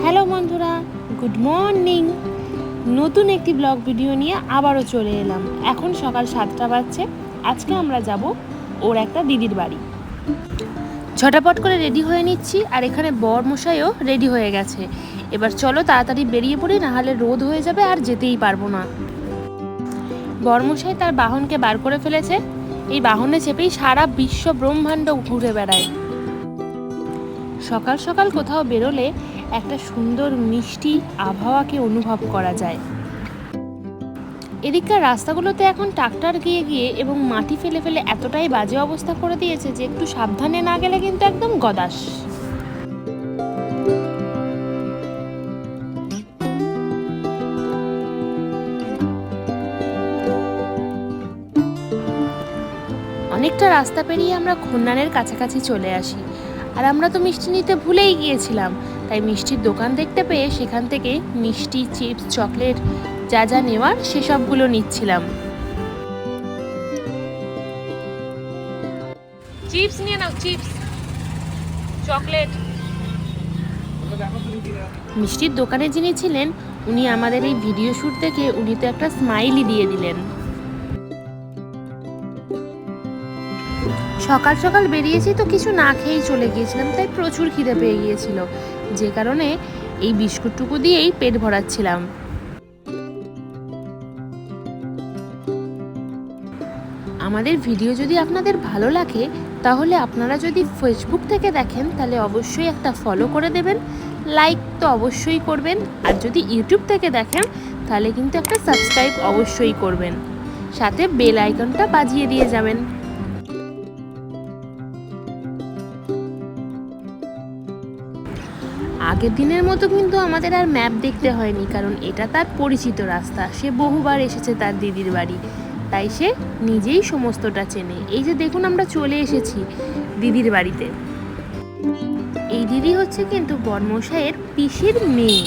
Hello বন্ধুরা, good morning. নতুন একটি ব্লগ ভিডিও নিয়ে আবারও চলে এলাম। এখন সকাল সাতটা বাজছে, আজকে আমরা যাব ওর একটা দিদির বাড়ি। ঝটাপট করে রেডি হয়ে নিচ্ছি, আর এখানে বর মশাইও রেডি হয়ে গেছে। এবার চলো তাড়াতাড়ি বেরিয়ে পড়ি, নাহলে রোদ হয়ে যাবে আর যেতেই পারব না। বরমশাই তার বাহনকে বার করে ফেলেছে। এই বাহনে চেপেই সারা বিশ্ব ব্রহ্মাণ্ড ঘুরে বেড়ায়। সকাল সকাল কোথাও বেরোলে একটা সুন্দর মিষ্টি আবহাওয়াকে অনুভব করা যায়। এদিককার রাস্তাগুলোতে এখন ট্রাক্টর গিয়ে গিয়ে এবং মাটি ফেলে ফেলে এতটাই বাজে অবস্থা করে দিয়েছে যে একটু সাবধানে না গেলে কিন্তু একদম গদাস। অনেকটা রাস্তা পেরিয়ে আমরা খন্নানের কাছাকাছি চলে আসি। আর আমরা তো মিষ্টি নিতে ভুলেই গিয়েছিলাম। তাই মিষ্টির দোকান দেখতে পেয়ে সেখান থেকে মিষ্টি, চিপস, চকলেট, যা যা নেওয়ার সেসবগুলো নিচ্ছিলাম। চিপস নিয়ে নাও, চিপস, চকলেট। মিষ্টির দোকানে যিনি ছিলেন, উনি আমাদের এই ভিডিও শ্যুট থেকে উনি তো একটা স্মাইলি দিয়ে দিলেন। সকাল সকাল বেরিয়েছি তো কিছু না খেয়েই চলে গিয়েছিলাম, তাই প্রচুর খিদে পেয়ে গিয়েছিল। যে কারণে এই বিস্কুটটুকু দিয়েই পেট ভরাচ্ছিলাম। আমাদের ভিডিও যদি আপনাদের ভালো লাগে, তাহলে আপনারা যদি ফেসবুক থেকে দেখেন, তাহলে অবশ্যই একটা ফলো করে দেবেন লাইক তো অবশ্যই করবেন, আর যদি ইউটিউব থেকে দেখেন, তাহলে কিন্তু একটা সাবস্ক্রাইব অবশ্যই করবেন। সাথে বেল আইকনটা বাজিয়ে দিয়ে যাবেন। আগের দিনের মতো কিন্তু আমাদের আর ম্যাপ দেখতে হয়নি, কারণ এটা তার পরিচিত রাস্তা। সে বহুবার এসেছে তার দিদির বাড়ি। তাই সে নিজেই সমস্তটা চেনে। এই যে দেখুন আমরা চলে এসেছি দিদির বাড়িতে। এই দিদি হচ্ছে কিন্তু বর্মশাইয়ের পিসির মেয়ে।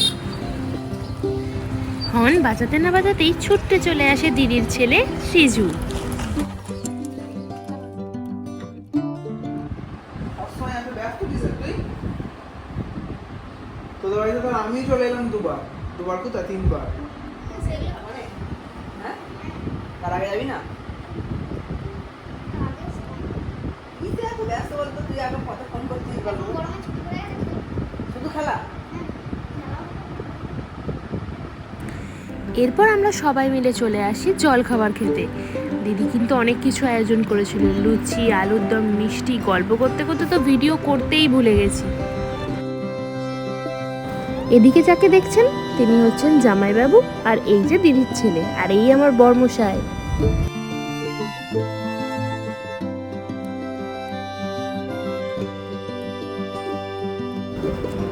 হন, বাজাতে না বাজাতেই ছুটতে চলে আসে দিদির ছেলে সিজু। ব্যস্ত তোদের বাড়িতে আমি চলে এলাম দুবার। দুবার তিনবার। হ্যাঁ? তার আগে যাবি না? এরপর আমরা সবাই মিলে চলে আসি জল খাবার খেতে। দিদি কিন্তু অনেক কিছু আয়োজন করেছিল। লুচি আলুর দম মিষ্টি, গল্প করতে করতে তো ভিডিও করতেই ভুলে গেছি। এদিকে যাকে দেখছেন, তিনি হচ্ছেন জামাইবাবু আর এই যে দিদির ছেলে, আর এই আমার বর্মশাই।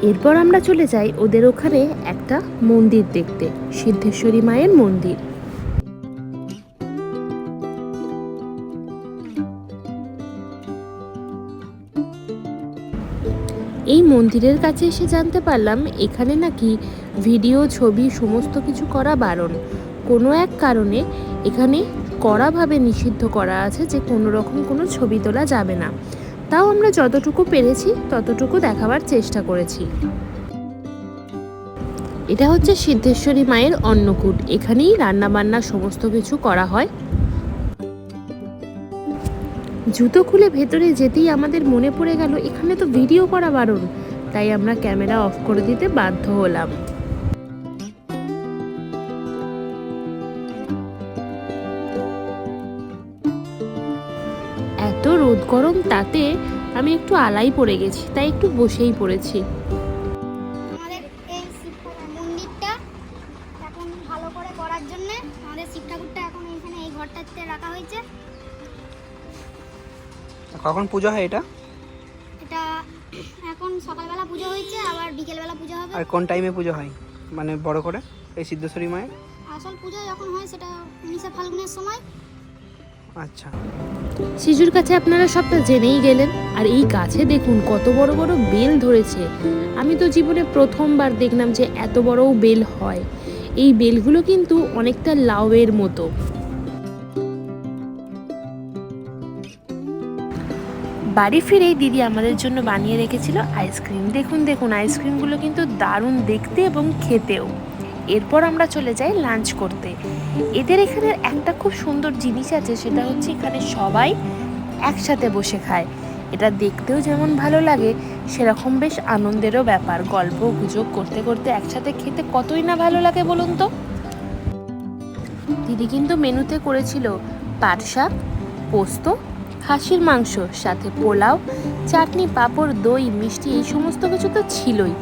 এরপর আমরা চলে যাই ওদের ওখানে একটা মন্দির দেখতে, সিদ্ধেশ্বরী মায়ের মন্দির। এই মন্দিরের কাছে এসে জানতে পারলাম এখানে নাকি ভিডিও, ছবি, সমস্ত কিছু করা বারণ। কোনো এক কারণে এখানে কড়াভাবে নিষিদ্ধ করা আছে যে কোনো রকম কোনো ছবি তোলা যাবে না। তাও আমরা যতটুকু পেরেছি, ততটুকু দেখাবার চেষ্টা করেছি। এটা হচ্ছে সিদ্ধেশ্বরী মায়ের অন্নকূট। এখানেই রান্নাবান্না সমস্ত কিছু করা হয়। জুতো খুলে ভেতরে যেতেই আমাদের মনে পড়ে গেল, এখানে তো ভিডিও করা বারণ। তাই আমরা ক্যামেরা অফ করে দিতে বাধ্য হলাম। এত রোদ গরম তাতে আমি একটু আলাই পড়ে গেছি, তাই একটু বসেই পড়েছি। ভালো করে করার জন্য আমাদের শিব ঠাকুরটা এখন এখানে এই ঘরটাতে রাখা হয়েছে। কখন পুজো হয় এটা? এটা এখন সকালবেলা পুজো হয়েছে আবার বিকেলবেলা পুজো হবে। আর কোন টাইমে পুজো হয়? মানে বড় করে? এই সিদ্ধেশ্বরী মায়ের? আসল পুজো যখন হয় সেটা উনিশে ফাল্গুনের সময়। আচ্ছা। শিশুর কাছে আপনারা সবটা জেনেই গেলেন আর এই গাছে দেখুন কত বড় বড় বেল ধরেছে। আমি তো জীবনে প্রথমবার দেখলাম যে এত বড়ও বেল হয়। এই বেলগুলো কিন্তু অনেকটা লাউয়ের মতো। বাড়ি ফিরেই দিদি আমাদের জন্য বানিয়ে রেখেছিল আইসক্রিম। দেখুন দেখুন, আইসক্রিমগুলো কিন্তু দারুণ দেখতে এবং খেতেও। এরপর আমরা চলে যাই লাঞ্চ করতে। এদের এখানে একটা খুব সুন্দর জিনিস আছে, সেটা হচ্ছে এখানে সবাই একসাথে বসে খায়। এটা দেখতেও যেমন ভালো লাগে, সেরকম বেশ আনন্দেরও ব্যাপার। গল্প, গুজব করতে করতে একসাথে খেতে কতই না ভালো লাগে বলুন তো? দিদি কিন্তু মেনুতে করেছিল পাট শাক, পোস্ত খাসির মাংস, সাথে পোলাও, চাটনি, পাঁপড়, দই, মিষ্টি, এই সমস্ত কিছু তো ছিলই।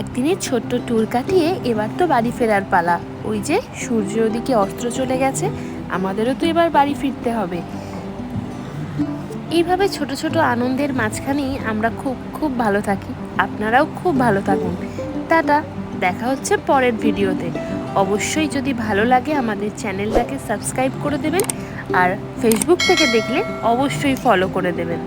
একদিনের ছোট্ট ট্যুর কাটিয়ে এবার তো বাড়ি ফেরার পালা। ওই যে সূর্য ওদিকে অস্ত্র চলে গেছে, আমাদেরও তো এবার বাড়ি ফিরতে হবে। এইভাবে ছোট ছোট আনন্দের মাঝখানেই আমরা খুব খুব ভালো থাকি। আপনারাও খুব ভালো থাকুন। টাটা, দেখা হচ্ছে পরের ভিডিওতে। অবশ্যই যদি ভালো লাগে আমাদের চ্যানেলটাকে সাবস্ক্রাইব করে দেবেন। আর ফেসবুক থেকে দেখলে অবশ্যই ফলো করে দেবেন।